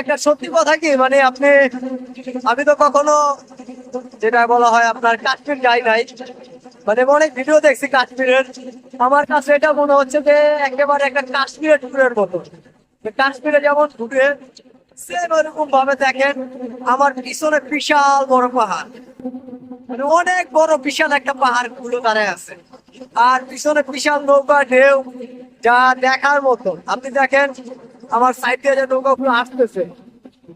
একটা সত্যি কথা কি? মানে আপনি, আমি তো কখনো যেটা বলা হয় আপনার কাশ্মীর যাই নাই। মানে অনেক ভিডিও দেখছি কাশ্মীরের। আমার কাছে এটা মনে হচ্ছে যে একেবারে একটা কাশ্মীরের মতো। কাশ্মীরে যেমন ঘুরে সেম ওরকম ভাবে দেখেন আমার পিছনে বিশাল বড় পাহাড়। মানে অনেক বড় বিশাল একটা পাহাড়গুলো দাঁড়ায় আছে। আর পিছনে বিশাল নৌকা, ঢেউ, যা দেখার মতো। আপনি দেখেন আমার সাইড দিয়ে যে নৌকা গুলো আসতেছে।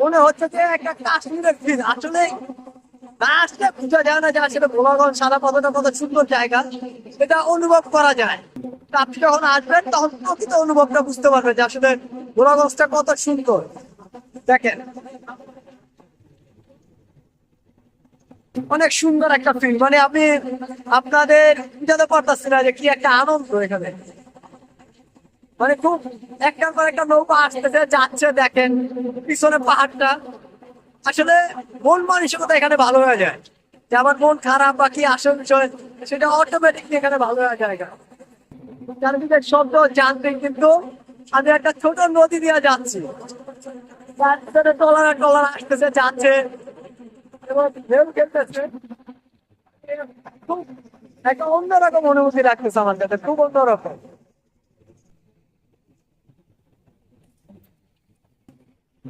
মনে হচ্ছে যে একটা কাশ্মীরের ফিল আসলে আসলে বোঝা যায় না যে আসলে ভোলাগঞ্জ সাদা কতটা কত সুন্দর জায়গা। এটা অনুভব করা যায়। আপনি যখন আসবেন, তখন প্রকৃত অনুভবটা বুঝতে পারবেন যে আসলে ভোলাগঞ্জটা কত সুন্দর। দেখেন। অনেক সুন্দর একটা ফিল মানে আমি আপনাদের বুঝাতে পারতেছি না যে কি একটা আনন্দ এখানে। মানে খুব একটার পর একটা নৌকা আসতেছে, যাচ্ছে, দেখেন পিছনে পাহাড়টা। আসলে মন মানসিকতা এখানে ভালো হয়ে যায়। যে আমার মন খারাপ বা কি আসল বিষয়, সেটা অটোমেটিকলি এখানে ভালো হয়ে যায় চারিদিকে শব্দ জানতে কিন্তু আমি একটা ছোট নদী দিয়ে যাচ্ছি। তার ভিতরে টলার টলার আসতেছে, যাচ্ছে। এবং ঢেউ খেলতেছে। খুব একটা অন্যরকম অনুভূতি রাখতেছে আমার কাছে, খুব অন্যরকম।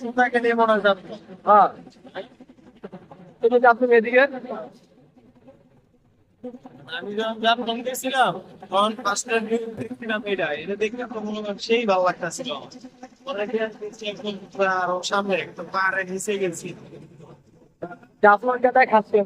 চিন্তাকে নিয়ে মনে হয় হ্যাঁ। তুমি আমি যখন জাপান গেছিলাম তখন দেখছিলাম এটা। এটা দেখে তো মনে সেই ভালো লাগতেছিল সামনে, একদম পাহাড়ে নিচে গেছি। জাফলনকে দেখাচ্ছে